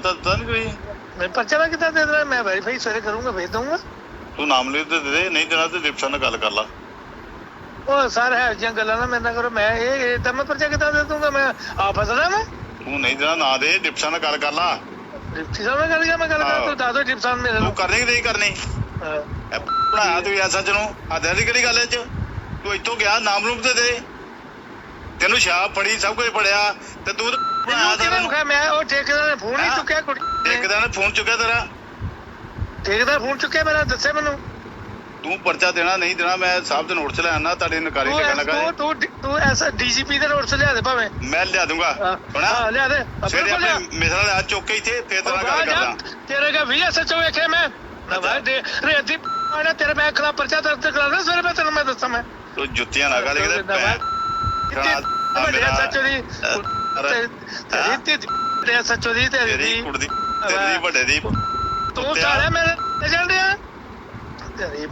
ਪਤਾ ਦਿੱਤਾ ਨਹੀਂ ਕੋਈ। ਮੈਂ ਪਰਚਾ ਮੈਂ ਕਿੱਦਾਂ ਦੇ ਦੇਣਾ? ਮੈਂ ਵੈਰੀਫਾਈ ਸਵੇਰੇ ਕਰੂੰਗਾ ਭੇਜ ਦਊਂਗਾ। ਤੂੰ ਨਾਮ ਲੈ ਤੇ ਦੇ ਦੇ ਨਹੀਂ ਦੇਣਾ ਤੇ ਡਿਪਟੀ ਸਾਹਿਬ ਨਾਲ ਗੱਲ ਕਰ ਲਾ। ਉਹ ਸਰ ਹੈ ਜਿਹੀਆਂ ਗੱਲਾਂ ਨਾ ਮੇਰੇ ਨਾਲ ਕਰੋ। ਮੈਂ ਇਹ ਇਹ ਤਾਂ ਮੈਂ ਪਰਚਾ ਕਿੱਦਾਂ ਦੇ ਦੂੰਗਾ ਮੈਂ ਆ ਫਸਣਾ ਮੈਂ ਤੂੰ ਨਹੀਂ ਦੇਣਾ ਨਾ ਦੇ ਡਿਪਟੀ ਸਾਹਿਬ ਨਾਲ ਗੱਲ ਕਰ ਲਾ। ਡਿਪਟੀ ਸਾਹਿਬ ਨਾਲ ਗੱਲ ਕਰ ਮੈਂ ਗੱਲ ਕਰ ਤੂੰ ਦੱਸ ਦੋ ਡਿਪਟੀ ਸਾਹਿਬ ਮੇਰੇ ਤੂੰ ਕਰਨੀ ਕਿ ਨਹੀਂ ਕਰਨੀ? ਹਾਂ। ਇਹ ਬਣਾਇਆ ਤੂੰ ਐਸਾ ਨੂੰ? ਆਦਰ ਦੀ ਕਿਹੜੀ ਗੱਲ ਐ ਚ? ਤੂੰ ਇੱਥੋਂ ਗਿਆ ਨਾਮ ਰੂਪ ਤੇ ਦੇ। ਤੈਨੂੰ ਸ਼ਾਪ ਫੜੀ ਸਭ ਕੁਝ ਫੜਿਆ ਤੇ ਤੂੰ ਬਣਾਇਆ ਮੈਨੂੰ ਕਿਵੇਂ ਤੈਨੂੰ। ਮੈਂ ਉਹ ਠੇਕੇਦਾਰ ਨੇ ਫੋਨ ਨਹੀਂ। ਚੁੱਕਿਆ ਕੁੜੀ ਨੇ। ਠੇਕੇਦਾਰ ਨੇ ਫੋਨ ਚੁੱਕਿਆ ਤੇਰਾ? ਠੇਕੇਦਾਰ ਫੋਨ ਚੁੱਕਿਆ ਮੇਰਾ ਦੱਸੇ ਮੈਨੂੰ। ਤੂੰ ਪਰਚਾ ਦੇਣਾ ਨਹੀਂ ਦੇਣਾ ਮੈਂ ਸਾਹਿਬ ਦੇ ਨੋਟ ਚ ਲੈ ਆਣਾ ਤੁਹਾਡੇ ਨਕਾਰੀ ਤੂੰ ਲੱਗਣ ਐਸ- ਲੱਗਾ ਤੂੰ ਤੂੰ ਤੂੰ ਐਸਾ ਡੀਜੀਪੀ ਦੇ ਨੋਟ ਸੇ ਲਿਆ ਦੇ ਭਾਵੇਂ। ਮੈਂ ਲਿਆ ਦੂੰਗਾ। ਹਾਂ। ਹਾਂ, ਲਿਆ ਦੇ। ਸਵੇਰੇ ਬਿਲਕੁਲ ਲਿਆ। ਆਪਣੇ ਮਿਸਰਾਂ ਲਿਆ ਚੁੱਕ ਕੇ ਇੱਥੇ ਫੇਰ ਤੇਰਾ ਗੱਲ ਕਰਦਾ। ਤੇਰੇ ਕਾ ਵੀ ਐਸਐਚਓ ਵੇਖੇ ਮੈਂ। ਨਾ ਭਾਈ ਦੇ ਰੇਤੀ ਆਣਾ ਤੇਰੇ ਮੈਂ ਖਿਲਾਫ ਪਰਚਾ ਦਰਜ ਕਰਾਣਾ ਸਵੇਰੇ ਮੈਂ ਤੈਨੂੰ ਮੈਂ ਦੱਸਾਂ ਮੈਂ। ਤੂੰ ਜੁੱਤੀਆਂ ਨਾ ਕਰ ਕਿਤੇ ਨਾ ਭਾਈ। ਭੈਣ- ਵੱਡੇ ਮੇਰਾ- ਐਸਐਚਓ ਦੀ ਰੇਤੀ ਦੇ ਐਸਐਚਓ ਦੀ ਤੇਰੀ ਤੇਰੀ ਦੀ ਕੁੜੀ ਤੇਰੀ ਵੱਡੇ ਦੀ ਤੂੰ। ਸਾਲਿਆ ਮੇਰੇ ਚੱਲ ਰਿਹਾ। ਤੇਰੀ